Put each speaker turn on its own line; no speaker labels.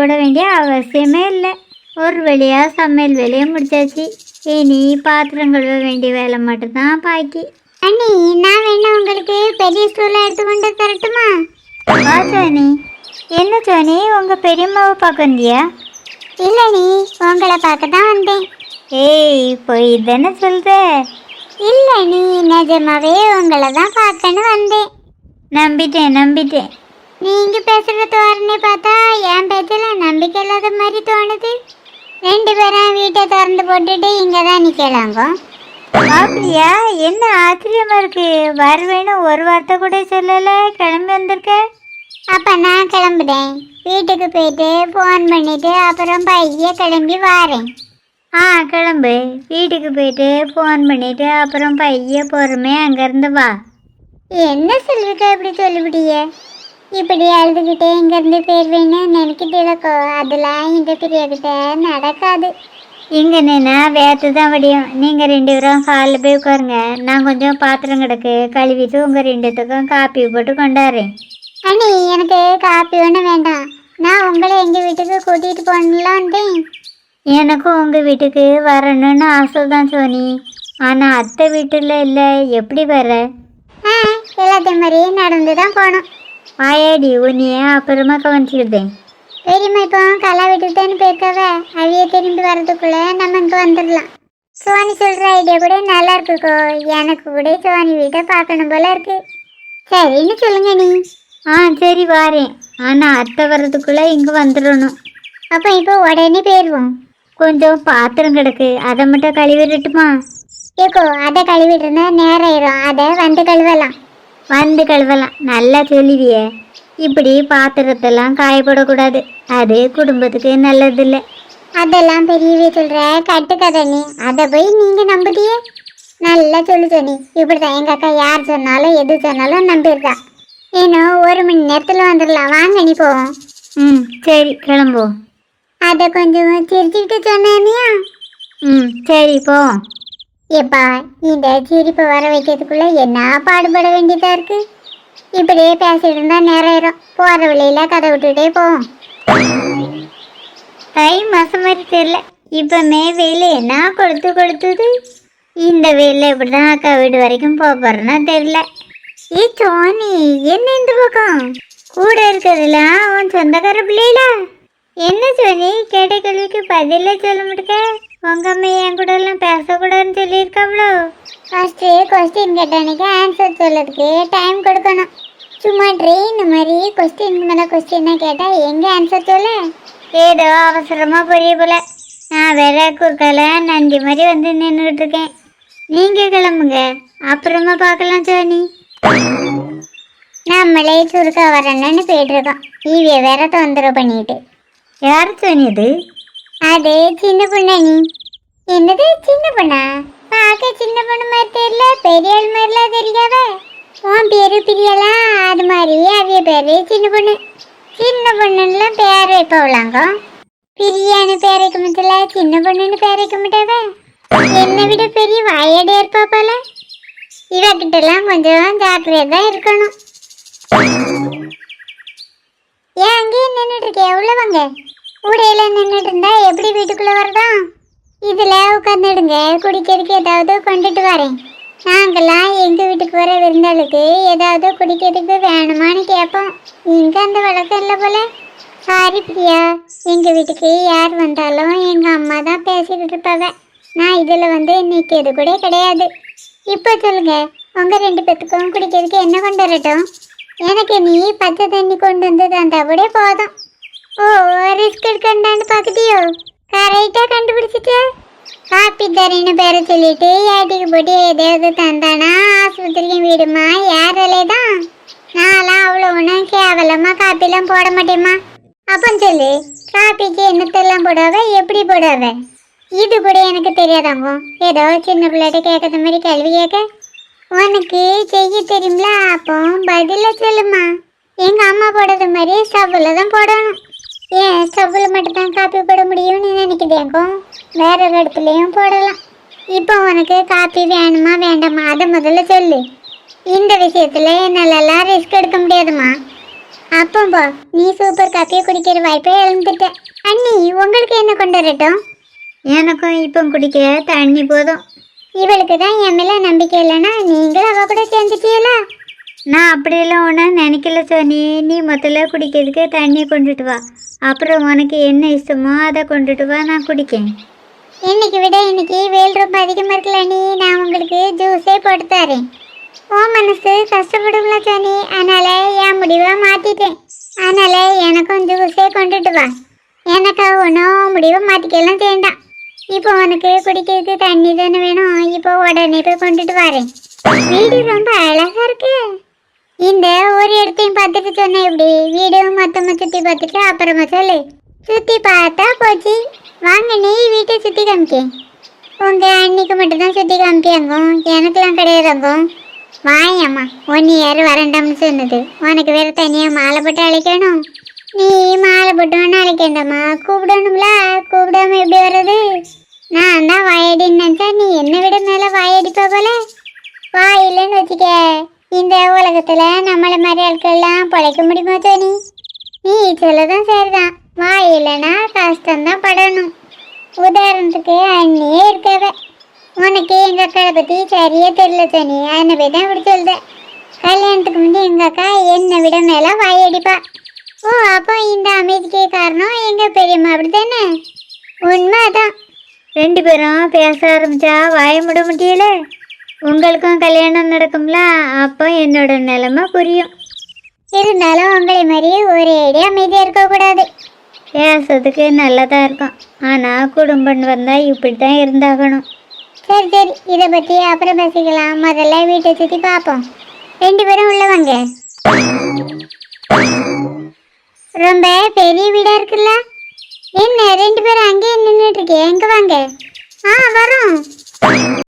போட வேண்டிய அவசியமே இல்லை. ஒரு வழியாக சமையல் வேலையை முடிச்சாச்சு. இனி பாத்திரம் கழுவ வேண்டிய வேலை மட்டும்தான் பாக்கி.
அண்ணி நான் வேணா உங்களுக்கு பெரிய ஸ்டூல எடுத்து கொண்டு தரட்டுமா?
வா சோனி. என்ன சோனி உங்கள் பெரியம்மாவை பார்க்க வந்தியா?
இல்ல நீ உங்களை பார்க்க தான் வந்தேன்.
ஏய் போய் தானே சொல்கிற
இல்ல நீ நிஜமாவே உங்களை தான் பார்க்கன்னு வந்தேன்.
நம்பிட்டேன் நம்பிட்டேன்.
நீங்க பேசுற தோரணை பார்த்தா என் இல்லாத மாதிரி தோணுது ரெண்டு பேரும் வீட்டை திறந்து போட்டுட்டு இங்க தான் நிக்கலாங்க.
அப்படியா? என்ன ஆச்சரியமா இருக்கு. வருவேன்னு ஒரு வார்த்தை கூட சொல்லல. கிளம்பி வந்திருக்க?
அப்ப நான் கிளம்புறேன் வீட்டுக்கு போயிட்டு ஃபோன் பண்ணிட்டு அப்புறம் பைய கிளம்பி வாரேன்.
ஆ கிளம்பு. வீட்டுக்கு போயிட்டு ஃபோன் பண்ணிட்டு அப்புறம் பைய பொறுமே அங்கேருந்து வா.
என்ன சொல்லிருக்க இப்படி சொல்லிவிடிய இப்படி அழுதுகிட்டே இங்கேருந்து போயிடுவேன்னு நினைக்கிட்டேலக்கோ அதெல்லாம் இந்த பிரியாகிட்ட நடக்காது.
இங்கே நின்னா வேத்து தான் வடியும். நீங்கள் ரெண்டு பேரும் ஹாலில் போய் உட்காருங்க. நான் கொஞ்சம் பாத்திரம் கிடக்கு. கழுவிட்டு உங்கள் ரெண்டுத்துக்கும் காப்பி போட்டு கொண்டாடுறேன்.
அண்ணி எனக்கு காப்பி ஒன்றும் வேண்டாம். நான் உங்களை எங்கள் வீட்டுக்கு கூட்டிகிட்டு வந்தேன்.
எனக்கும் உங்கள் வீட்டுக்கு வரணும்னு ஆசை தான் சோனி. ஆனால் அத்தை வீட்டில் இல்லை. எப்படி வர
ஆ எல்லாத்தையும் மாதிரி நடந்து தான் போகணும்.
வாயாடி உன்னைய அப்புறமா கவனிச்சுக்கிட்டேன்.
பெரியம்மா இப்போ களை விட்டுட்டேன்னு போயிருக்கவ? அவிய திரும்பி வர்றதுக்குள்ள நம்ம இங்கே வந்துடலாம். சோனி சொல்கிற ஐடியா கூட நல்லா இருக்குக்கோ. எனக்கு கூட சோனி வீட்டை பார்க்கணும் போல இருக்கு. சரின்னு சொல்லுங்க நீ?
ஆ சரி வாரேன். ஆனால் அத்தை வர்றதுக்குள்ளே இங்கே வந்துடணும்.
அப்போ இப்போ உடனே போயிடுவோம்
கொஞ்சம் பாத்திரம் கிடக்கு. அதை மட்டும் கழுவிடட்டுமா?
ஏக்கோ அதை கழுவிட்டு இருந்தா நேரம் ஆயிரும். அதை வந்து கழுவலாம்.
வந்து கழுவலாம். நல்லா சொல்லுவியே இப்படி பாத்திரத்தெல்லாம் காயப்படக்கூடாது. அது குடும்பத்துக்கு நல்லதில்லை.
அதெல்லாம் பெரியவே சொல்ற. கட்டுக்கதை நீ. அதை போய் நீங்க நம்புதியே. நல்லா சொல்லு சொன்னி இப்படிதான் எங்க அக்கா யார் சொன்னாலும் எது சொன்னாலும் நம்பியிருக்கா. இன்னும் ஒரு மணி நேரத்துல வந்துடலாம். வாங்க நீ போவோம்
ம் சரி கிளம்புவோம்.
அதை கொஞ்சம் சிரிச்சுக்கிட்டு சொன்னியா
ம் சரி போவோம்
எப்பா இந்த சிரிப்பை வர வைக்கிறதுக்குள்ள என்ன பாடுபட வேண்டியதா இருக்கு? இப்படியே பேசிட்டு இருந்தா நேரம் போற வழியில கதை விட்டுட்டே போவோம்.
தை மாதம் மாதிரி தெரியல. இப்போமே வெயில் என்ன கொளுத்து கொளுத்துது? இந்த வெயிலில் இப்படி தான் அக்கா வீடு வரைக்கும் போக போகிறேன்னா தெரியல. ஏ சோனி என்ன இந்த பக்கம்? கூட இருக்கிறதுலாம் உன் சொந்தக்கார பிள்ளைகளா என்ன சோனி கேட்ட கேள்விக்கு பதில சொல்ல மாட்டேங்க உங்க அம்மா என் கூட எல்லாம் பேசக்கூடாதுன்னு சொல்லியிருக்காங்களோ
ஃபர்ஸ்ட் கொஸ்டின் கேட்டவனுக்கு ஆன்சர் சொல்லதுக்கு டைம் கொடுக்கணும். சும்மா ட்ரெயின் மாதிரி கொஸ்டின் மேலே கொஸ்டினாக கேட்டால் எங்கே ஆன்சர் சொல்ல?
ஏதோ அவசரமா புரிய போல. நான் வேற குறுக்கால நந்தி மாதிரி வந்து நின்றுட்டு இருக்கேன் நீங்க கிளம்புங்க. அப்புறமா பார்க்கலாம் சோனி.
நம்மளே சுருக்கா வரணும்னு போயிட்டு இருக்கோம். ஈவிய வேற தொந்தரவு பண்ணிட்டு.
யார் சோனி அது?
அது சின்ன பொண்ணு நீ? என்னது சின்ன பொண்ணா? பார்க்க சின்ன பொண்ணு மாதிரி தெரியல பெரிய ஆள் மாதிரிலாம் தெரியாத. உன் பேரு பிரியலா? அது மாதிரி அவிய பேரு சின்ன பொண்ணு. சின்ன பொண்ணுலாம் பேர் வைப்பவளாங்க பிரியான்னு பேர் வைக்க முடியல சின்ன பொண்ணுன்னு பேர் வைக்க மாட்டாவ. என்னை விட பெரிய வாயடே இருப்பா போல. இவகிட்டலாம் கொஞ்சம் ஜாக்கிரதையா தான் இருக்கணும். ஏன் அங்கேயே நின்றுட்டு இருக்கே எவ்வளோ வாங்க. கூடையில நின்றுட்டு இருந்தா எப்படி வீட்டுக்குள்ள வரதா? இதுல உட்காந்துடுங்க குடிக்கிறதுக்கு ஏதாவது கொண்டுட்டு வரேன். நாங்கெல்லாம் எங்க வீட்டுக்கு வர விருந்தாளுக்கு ஏதாவது குடிக்கிறதுக்கு வேணுமான்னு கேட்போம். இங்க அந்த வழக்கம் இல்லை போல. சாரி பிரியா. எங்க வீட்டுக்கு யார் வந்தாலும் எங்க அம்மா தான் பேசிக்கிட்டு இருப்பாங்க. நான் இதுல வந்து நிற்கிறது கூட கிடையாது. இப்போ சொல்லுங்க. உங்க ரெண்டு பேத்துக்கும் குடிக்கிறதுக்கு என்ன கொண்டு வரட்டும்? எனக்கு நீ பச்சை தண்ணி கொண்டு வந்து தந்தா கூட போதும். ஓ ரிஸ்க் எடுக்கண்டான்னு பார்க்குதியோ கரெக்டாக கண்டுபிடிச்சிட்டு. காப்பி தரேன்னு பேரை சொல்லிட்டு ஏட்டிக்கு போட்டு தந்தானா ஆஸ்பத்திரிக்கு விடுமா? யாராலே தான். நான்லாம் அவ்வளோ ஒன்றும் கேவலமாக காப்பிலாம் போட மாட்டேம்மா. அப்போ சொல்லு காப்பிக்கு என்னத்தெல்லாம் எப்படி போடாவ? இது கூட எனக்கு தெரியாதாங்க. ஏதோ சின்ன பிள்ளைகிட்ட கேட்கற மாதிரி கேள்வி கேட்க. உனக்கு செய்ய தெரியும்ல அப்போ பதில சொல்லுமா எங்கள் அம்மா போடுறது மாதிரி ஸ்டவ்வில் தான் போடணும். ஏன் ஸ்டவ்வில் மட்டும் தான் காப்பி போட முடியும்னு நினைக்கிறேங்கோ வேற ஒரு இடத்துலையும் போடலாம். இப்போ உனக்கு காப்பி வேணுமா வேண்டாமா? அதை முதல்ல சொல்லு. இந்த விஷயத்துல என்னாலலாம் ரிஸ்க் எடுக்க முடியாதுமா அப்போ போ நீ சூப்பர் காப்பியை குடிக்கிற வாய்ப்பை இழந்துட்ட. அண்ணி உங்களுக்கு என்ன கொண்டு வரட்டும்?
எனக்கும் இப்போ குடிக்க தண்ணி போதும்.
இவளுக்கு தான் என் மேல நம்பிக்கை இல்லைன்னா நீங்களும் அவ கூட சேர்ந்துட்டீங்களா?
நான் அப்படியெல்லாம் ஒன்றும் நினைக்கல சோனி. நீ முதல்ல குடிக்கிறதுக்கு தண்ணி கொண்டுட்டு வா. அப்புறம் உனக்கு என்ன இஷ்டமோ அதை கொண்டுட்டு வா நான் குடிக்கேன்.
இன்னைக்கு விட இன்னைக்கு வெயில் ரொம்ப அதிகமாக இருக்கல நீ நான் உங்களுக்கு ஜூஸே போட்டு தரேன். உன் மனசு கஷ்டப்படும்ல சாணி அதனால என் முடிவை மாற்றிட்டேன் அதனால எனக்கும் ஜூஸே கொண்டுட்டு வா. எனக்கு ஒன்றும் முடிவை மாற்றிக்கலாம் வேண்டாம். இப்போ உனக்கு குடிக்கிறதுக்கு தண்ணி தானே வேணும். இப்போ உடனே போய் கொண்டுட்டு வரேன். வீடு ரொம்ப அழகா இருக்குது இந்த ஒரு இடத்தையும் பார்த்துட்டு சொன்னேன் எப்படி? வீடும் மொத்தமாக சுற்றி பார்த்துட்டு அப்புறமா சொல்லு. சுற்றி பார்த்தா போச்சு. வாங்க நீ வீட்டை சுற்றி காமிக்க. உங்கள் அன்னைக்கு மட்டும்தான் சுற்றி காமிக்காங்கும் எனக்கெல்லாம் கிடையாதுங்க. வாயம்மா ஒன் இயர் வரண்டாம்னு சொன்னது? உனக்கு வேறு தனியாக மாலை போட்டு அழைக்கணும்? நீ மாலை போட்டோன்னு அழைக்கண்டாம்மா கூப்பிடணும்ல? கூப்பிடாம எப்படி வர்றது? நான் தான் வாயடின்னு நினச்சா நீ என்னை விட மேலே வாயடிப்பா போல? வாயில்லைன்னு வச்சுக்க. இந்த உலகத்துல நம்மள மாதிரி ஆட்கள்லாம் பிழைக்க முடியுமா தோனி நீ சொல்லதான் சரிதான் வாயிலனா கஷ்டம்தான் படணும். உதாரணத்துக்கு அண்ணியே இருக்கவ. உனக்கு எங்கள் அக்காவை பற்றி சரியே தெரியல தோனி அதனை போய் தான் இப்படி சொல்லுத கல்யாணத்துக்கு முந்தைய எங்கள் அக்கா என்னை விட மேலே வாயடிப்பா ஓ அப்போ இந்த அமைதிக்கே காரணம் எங்கள் பெரியம்மா அப்படி தானே உண்மை தான்
ரெண்டு பேரும் பேச ஆரம்பிச்சா வாய முட முடியல உங்களுக்கும் கல்யாணம் நடக்கும்ல? அப்போ என்னோட நிலைமை புரியும்.
இருந்தாலும் உங்களை மாதிரி ஒரே அடி அமைதியா இருக்க கூடாது
பேசுறதுக்கு நல்லதாக இருக்கும். ஆனால் குடும்பம் வந்தால் இப்படி தான் இருந்தாகணும்.
சரி சரி. இதை பத்தி அப்புறம் பேசிக்கலாம். முதல்ல வீட்டை சுத்தி பார்ப்போம். ரெண்டு பேரும் உள்ள வாங்க. ரொம்ப பெரிய வீடா இருக்குல்ல? என்ன ரெண்டு பேரும் அங்கேயே நின்றுட்டு இருக்கே எங்க வாங்க? ஆ வரோம்.